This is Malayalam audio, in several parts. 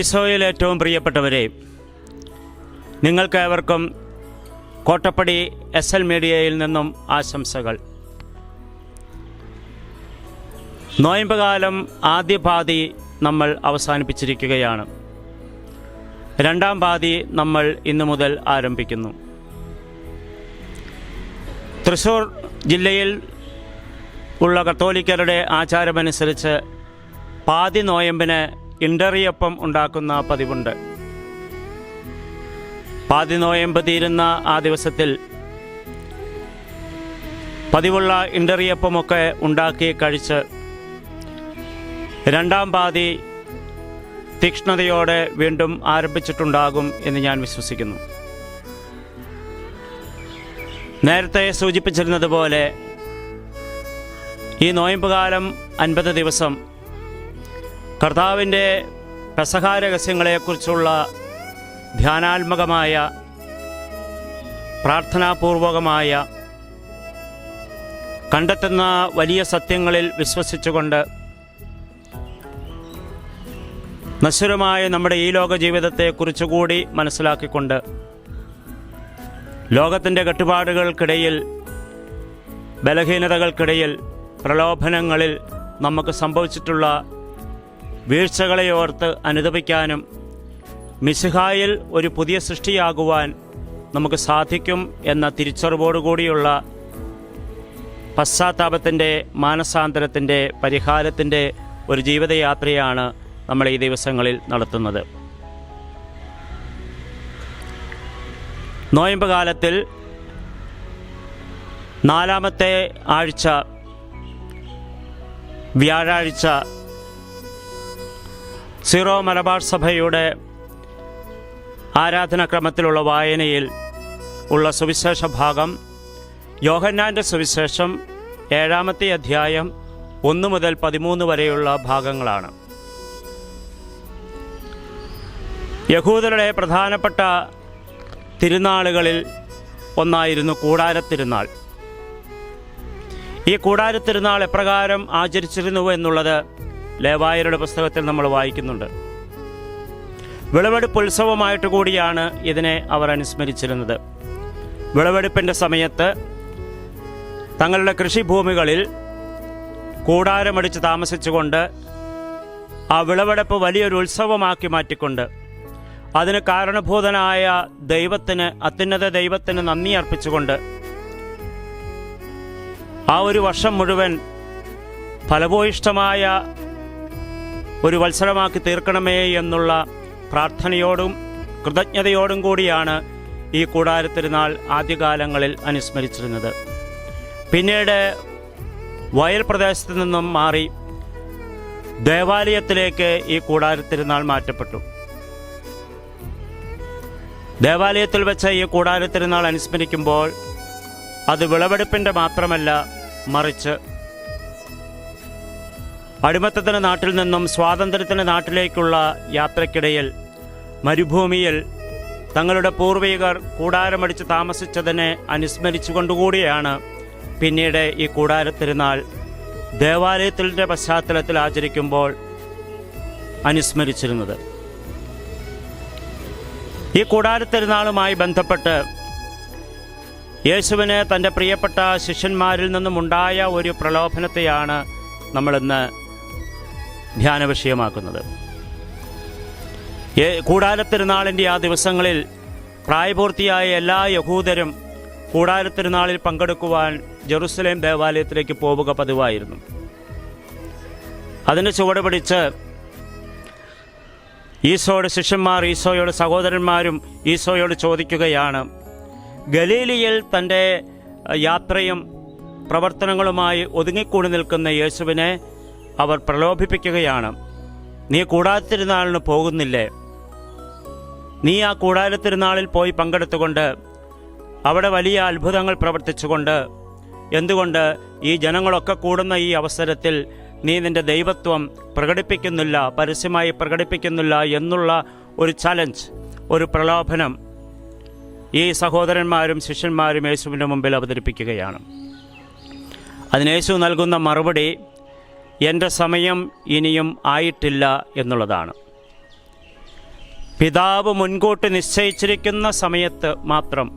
ഈശോയിൽ ഏറ്റവും പ്രിയപ്പെട്ടവരെ നിങ്ങൾക്കേവർക്കും കോട്ടപ്പടി എസ് എൽ മീഡിയയിൽ നിന്നും ആശംസകൾ. നോയമ്പുകാലം ആദ്യ പാതി നമ്മൾ അവസാനിപ്പിച്ചിരിക്കുകയാണ്. രണ്ടാം പാതി നമ്മൾ ഇന്നു മുതൽ ആരംഭിക്കുന്നു. തൃശൂർ ജില്ലയിൽ ഉള്ള കത്തോലിക്കരുടെ ആചാരമനുസരിച്ച് പാതി നോയമ്പിന് ഇണ്ടറിയപ്പം ഉണ്ടാക്കുന്ന പതിവുണ്ട്. പാതി നോയമ്പ് തീരുന്ന ആ ദിവസത്തിൽ പതിവുള്ള ഇണ്ടറിയപ്പമൊക്കെ ഉണ്ടാക്കി കഴിച്ച് രണ്ടാം പാതി തീക്ഷ്ണതയോടെ വീണ്ടും ആരംഭിച്ചിട്ടുണ്ടാകും എന്ന് ഞാൻ വിശ്വസിക്കുന്നു. നേരത്തെ സൂചിപ്പിച്ചിരുന്നതുപോലെ ഈ നോയമ്പുകാലം അൻപത് ദിവസം കർത്താവിന്റെ പെസഹാ രഹസ്യങ്ങളെക്കുറിച്ചുള്ള ധ്യാനാത്മകമായ പ്രാർത്ഥനാപൂർവകമായ കണ്ടെത്തുന്ന വലിയ സത്യങ്ങളിൽ വിശ്വസിച്ചുകൊണ്ട് നശ്വരമായ നമ്മുടെ ഈ ലോക ജീവിതത്തെക്കുറിച്ചുകൂടി മനസ്സിലാക്കിക്കൊണ്ട് ലോകത്തിന്റെ കെട്ടുപാടുകൾക്കിടയിൽ ബലഹീനതകൾക്കിടയിൽ പ്രലോഭനങ്ങളിൽ നമുക്ക് സംഭവിച്ചിട്ടുള്ള വീഴ്ചകളെ ഓർത്ത് അനുദപിക്കാനും മിസിഹായിൽ ഒരു പുതിയ സൃഷ്ടിയാകുവാൻ നമുക്ക് സാധിക്കും എന്ന തിരിച്ചറിവോടുകൂടിയുള്ള പശ്ചാത്താപത്തിന്റെ മാനസാന്തരത്തിന്റെ പരിഹാരത്തിന്റെ ഒരു ജീവിതയാത്രയാണ് നമ്മൾ ഈ ദിവസങ്ങളിൽ നടത്തുന്നത്. നോയമ്പ് കാലത്തിൽ നാലാമത്തെ ആഴ്ച വ്യാഴാഴ്ച സീറോ മലബാർ സഭയുടെ ആരാധനാക്രമത്തിലുള്ള വായനയിൽ ഉള്ള സുവിശേഷ ഭാഗം യോഹന്നാന്റെ സുവിശേഷം ഏഴാമത്തെ അധ്യായം ഒന്ന് മുതൽ പതിമൂന്ന് വരെയുള്ള ഭാഗങ്ങളാണ്. യഹൂദരുടെ പ്രധാനപ്പെട്ട തിരുനാളുകളിൽ ഒന്നായിരുന്നു കൂടാരത്തിരുന്നാൾ. ഈ കൂടാരത്തിരുന്നാൾ എപ്രകാരം ആചരിച്ചിരുന്നു എന്നുള്ളത് ലേവായരുടെ പുസ്തകത്തിൽ നമ്മൾ വായിക്കുന്നുണ്ട്. വിളവെടുപ്പ് ഉത്സവമായിട്ട് കൂടിയാണ് ഇതിനെ അവർ അനുസ്മരിച്ചിരുന്നത്. വിളവെടുപ്പിന്റെ സമയത്ത് തങ്ങളുടെ കൃഷിഭൂമികളിൽ കൂടാരമടിച്ച് താമസിച്ചുകൊണ്ട് ആ വിളവെടുപ്പ് വലിയൊരു ഉത്സവമാക്കി മാറ്റിക്കൊണ്ട് അതിന് കാരണഭൂതനായ ദൈവത്തിന് അത്യുന്നത ദൈവത്തിന് നന്ദി അർപ്പിച്ചുകൊണ്ട് ആ ഒരു വർഷം മുഴുവൻ ഫലഭൂയിഷ്ടമായ ഒരു വത്സരമാക്കി തീർക്കണമേ എന്നുള്ള പ്രാർത്ഥനയോടും കൃതജ്ഞതയോടും കൂടിയാണ് ഈ കൂടാരത്തിരുന്നാൾ ആദ്യകാലങ്ങളിൽ അനുസ്മരിച്ചിരുന്നത്. പിന്നീട് വയൽ പ്രദേശത്ത് നിന്നും മാറി ദേവാലയത്തിലേക്ക് ഈ കൂടാരത്തിരുന്നാൾ മാറ്റപ്പെട്ടു. ദേവാലയത്തിൽ വെച്ച് ഈ കൂടാരത്തിരുന്നാൾ അനുസ്മരിക്കുമ്പോൾ അത് വിളവെടുപ്പിന്റെ മാത്രമല്ല മറിച്ച് അടിമത്തത്തിന്റെ നാട്ടിൽ നിന്നും സ്വാതന്ത്ര്യത്തിന്റെ നാട്ടിലേക്കുള്ള യാത്രക്കിടയിൽ മരുഭൂമിയിൽ തങ്ങളുടെ പൂർവികർ കൂടാരമടിച്ച് താമസിച്ചതിനെ അനുസ്മരിച്ചുകൊണ്ടുകൂടിയാണ് പിന്നീട് ഈ കൂടാരത്തിരുന്നാൾ ദേവാലയത്തിന്റെ പശ്ചാത്തലത്തിൽ ആചരിക്കുമ്പോൾ അനുസ്മരിച്ചിരുന്നത്. ഈ കൂടാരത്തിരുന്നാളുമായി ബന്ധപ്പെട്ട് യേശുവിന് തന്റെ പ്രിയപ്പെട്ട ശിഷ്യന്മാരിൽ നിന്നുമുണ്ടായ ഒരു പ്രലോഭനത്തെയാണ് നമ്മളിന്ന് ധ്യാന വിഷയമാക്കുന്നത് കൂടാരത്തിരുന്നാളിന്റെ ആ ദിവസങ്ങളിൽ പ്രായപൂർത്തിയായ എല്ലാ യഹൂദരും കൂടാരത്തിരുന്നാളിൽ പങ്കെടുക്കുവാൻ ജെറുസലേം ദേവാലയത്തിലേക്ക് പോവുക പതിവായിരുന്നു. അതിന്റെ ചുവട് പിടിച്ച് ഈശോയുടെ ശിഷ്യന്മാർ ഈശോയുടെ സഹോദരന്മാരും ഈശോയോട് ചോദിക്കുകയാണ് ഗലീലിയിൽ തന്റെ യാത്രയും പ്രവർത്തനങ്ങളുമായി ഒതുങ്ങിക്കൂടി നിൽക്കുന്ന യേശുവിനെ അവർ പ്രലോഭിപ്പിക്കുകയാണ്. നീ കൂടാരത്തിരുന്നാളിന് പോകുന്നില്ലേ? നീ ആ കൂടാരത്തിരുന്നാളിൽ പോയി പങ്കെടുത്തുകൊണ്ട് അവിടെ വലിയ അത്ഭുതങ്ങൾ പ്രവർത്തിച്ചുകൊണ്ട് എന്തുകൊണ്ട് ഈ ജനങ്ങളൊക്കെ കൂടുന്ന ഈ അവസരത്തിൽ നീ നിന്റെ ദൈവത്വം പ്രകടിപ്പിക്കുന്നില്ല പരസ്യമായി പ്രകടിപ്പിക്കുന്നില്ല എന്നുള്ള ഒരു ചലഞ്ച് ഒരു പ്രലോഭനം ഈ സഹോദരന്മാരും ശിഷ്യന്മാരും യേശുവിന്റെ മുമ്പിൽ അവതരിപ്പിക്കുകയാണ്. അതിന് യേശു നൽകുന്ന മറുപടി എന്റെ സമയം ഇനിയും ആയിട്ടില്ല എന്നുള്ളതാണ്. പിതാവ് മുൻകൂട്ടി നിശ്ചയിച്ചിരിക്കുന്ന സമയത്ത് മാത്രം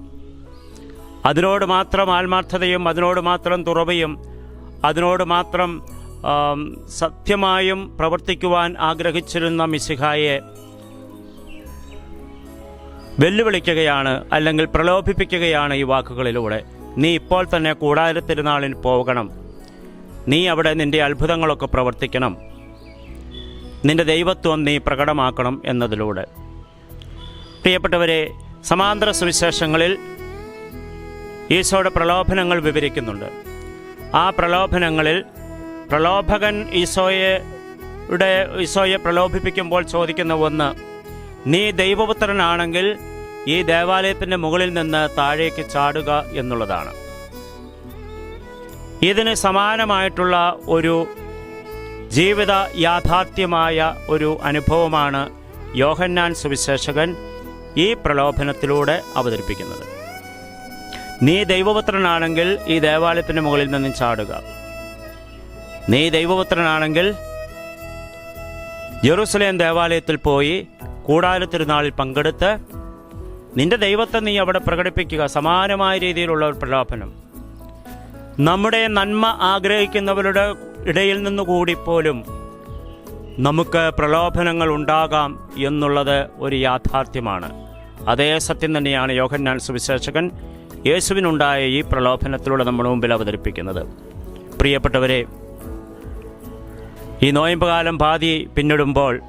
അതിനോട് മാത്രം ആത്മാർത്ഥതയും അതിനോട് മാത്രം തുറവയും അതിനോട് മാത്രം സത്യമായും പ്രവർത്തിക്കുവാൻ ആഗ്രഹിച്ചിരുന്ന മിസിഹായെ വെല്ലുവിളിക്കുകയാണ് അല്ലെങ്കിൽ പ്രലോഭിപ്പിക്കുകയാണ് ഈ വാക്കുകളിലൂടെ. നീ ഇപ്പോൾ തന്നെ കൂടാര തിരുനാളിന് പോകണം. നീ അവിടെ നിന്റെ അത്ഭുതങ്ങളൊക്കെ പ്രവർത്തിക്കണം. നിന്റെ ദൈവത്വം നീ പ്രകടമാക്കണം എന്നതിലൂടെ. പ്രിയപ്പെട്ടവരെ സമാന്തര സുവിശേഷങ്ങളിൽ ഈശോയുടെ പ്രലോഭനങ്ങൾ വിവരിക്കുന്നുണ്ട്. ആ പ്രലോഭനങ്ങളിൽ പ്രലോഭകൻ ഈശോയുടെ ഈശോയെ പ്രലോഭിപ്പിക്കുമ്പോൾ ചോദിക്കുന്ന ഒന്ന് നീ ദൈവപുത്രനാണെങ്കിൽ ഈ ദേവാലയത്തിന്റെ മുകളിൽ നിന്ന് താഴേക്ക് ചാടുക എന്നുള്ളതാണ്. ഇതിന് സമാനമായിട്ടുള്ള ഒരു ജീവിത യാഥാർത്ഥ്യമായ ഒരു അനുഭവമാണ് യോഹന്നാൻ സുവിശേഷകൻ ഈ പ്രലോഭനത്തിലൂടെ അവതരിപ്പിക്കുന്നത്. നീ ദൈവപുത്രനാണെങ്കിൽ ഈ ദേവാലയത്തിന് മുകളിൽ നിന്നും ചാടുക. നീ ദൈവപുത്രനാണെങ്കിൽ ജെറുസലേം ദേവാലയത്തിൽ പോയി കൂടാരത്തിരുന്നാളിൽ പങ്കെടുത്ത് നിന്റെ ദൈവത്തെ നീ അവിടെ പ്രകടിപ്പിക്കുക. സമാനമായ രീതിയിലുള്ള ഒരു പ്രലോഭനം. നമ്മുടെ നന്മ ആഗ്രഹിക്കുന്നവരുടെ ഇടയിൽ നിന്നുകൂടി പോലും നമുക്ക് പ്രലോഭനങ്ങൾ ഉണ്ടാകാം എന്നുള്ളത് ഒരു യാഥാർത്ഥ്യമാണ്. അതേ സത്യം തന്നെയാണ് യോഹന്നാൻ സുവിശേഷകൻ യേശുവിനുണ്ടായ ഈ പ്രലോഭനത്തിലൂടെ നമ്മുടെ മുമ്പിൽ അവതരിപ്പിക്കുന്നത്. പ്രിയപ്പെട്ടവരെ ഈ നോയമ്പ് കാലം പാതി പിന്നിടുമ്പോൾ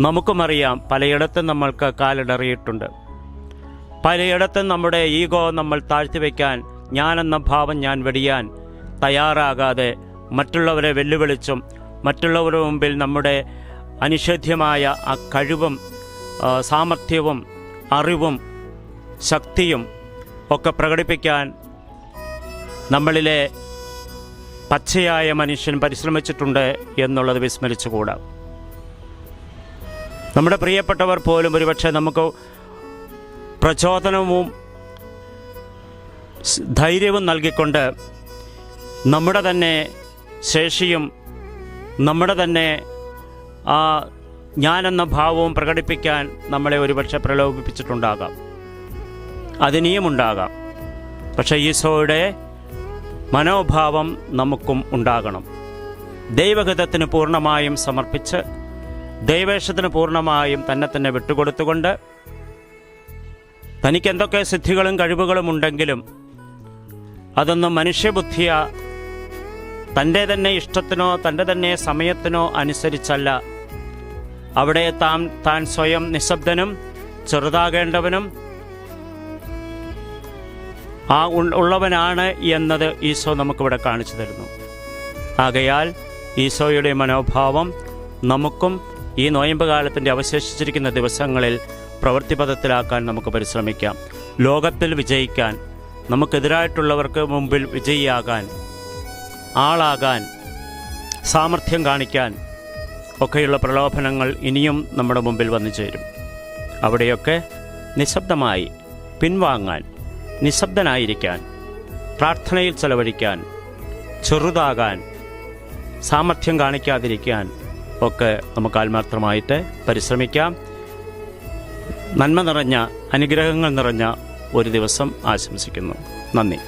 നമുക്കുമറിയാം പലയിടത്തും നമ്മൾക്ക് കാലിടറിയിട്ടുണ്ട്. പലയിടത്തും നമ്മുടെ ഈഗോ നമ്മൾ താഴ്ത്തിവെക്കാൻ ഞാനെന്ന ഭാവം ഞാൻ വെടിയാൻ തയ്യാറാകാതെ മറ്റുള്ളവരെ വെല്ലുവിളിച്ചും മറ്റുള്ളവരുടെ മുമ്പിൽ നമ്മുടെ അനിഷേധ്യമായ ആ കഴിവും സാമർഥ്യവും അറിവും ശക്തിയും ഒക്കെ പ്രകടിപ്പിക്കാൻ നമ്മളിലെ പച്ചയായ മനുഷ്യൻ പരിശ്രമിച്ചിട്ടുണ്ട് എന്നുള്ളത് വിസ്മരിച്ചുകൂടാ. നമ്മുടെ പ്രിയപ്പെട്ടവർ പോലും ഒരുപക്ഷെ നമുക്ക് പ്രചോദനവും ധൈര്യവും നൽകിക്കൊണ്ട് നമ്മുടെ തന്നെ ശേഷിയും നമ്മുടെ തന്നെ ആ ഞാനെന്ന ഭാവവും പ്രകടിപ്പിക്കാൻ നമ്മളെ ഒരുപക്ഷെ പ്രലോഭിപ്പിച്ചിട്ടുണ്ടാകാം. അതിനിയും ഉണ്ടാകാം പക്ഷേ ഈശോയുടെ മനോഭാവം നമുക്കും ഉണ്ടാകണം. ദൈവഹിതത്തിന് പൂർണമായും സമർപ്പിച്ച് ദൈവേഷത്തിന് പൂർണമായും തന്നെ തന്നെ വിട്ടുകൊടുത്തുകൊണ്ട് തനിക്ക് എന്തൊക്കെ സിദ്ധികളും കഴിവുകളും ഉണ്ടെങ്കിലും അതൊന്നും മനുഷ്യബുദ്ധിയ തന്റെ തന്നെ ഇഷ്ടത്തിനോ തന്റെ തന്നെ സമയത്തിനോ അനുസരിച്ചല്ല. അവിടെ താൻ താൻ സ്വയം നിശബ്ദനും ചെറുതാകേണ്ടവനും ആ ഉള്ളവനാണ് എന്നത് ഈശോ നമുക്കിവിടെ കാണിച്ചു തരുന്നു. ആകയാൽ ഈശോയുടെ മനോഭാവം നമുക്കും ഈ നോയമ്പ് കാലത്തിന്റെ അവശേഷിച്ചിരിക്കുന്ന ദിവസങ്ങളിൽ പ്രവൃത്തിപഥത്തിലാക്കാൻ നമുക്ക് പരിശ്രമിക്കാം. ലോകത്തിൽ വിജയിക്കാൻ നമുക്കെതിരായിട്ടുള്ളവർക്ക് മുമ്പിൽ വിജയിയാകാൻ ആളാകാൻ സാമർഥ്യം കാണിക്കാൻ ഒക്കെയുള്ള പ്രലോഭനങ്ങൾ ഇനിയും നമ്മുടെ മുമ്പിൽ വന്നു ചേരും. അവിടെയൊക്കെ നിശബ്ദമായി പിൻവാങ്ങാൻ നിശബ്ദനായിരിക്കാൻ പ്രാർത്ഥനയിൽ ചെലവഴിക്കാൻ ചെറുതാകാൻ സാമർഥ്യം കാണിക്കാതിരിക്കാൻ ഒക്കെ നമുക്ക് ആത്മാർത്ഥമായിട്ട് പരിശ്രമിക്കാം. നന്മ നിറഞ്ഞ അനുഗ്രഹങ്ങൾ നിറഞ്ഞ ഒരു ദിവസം ആശംസിക്കുന്നു. നന്ദി.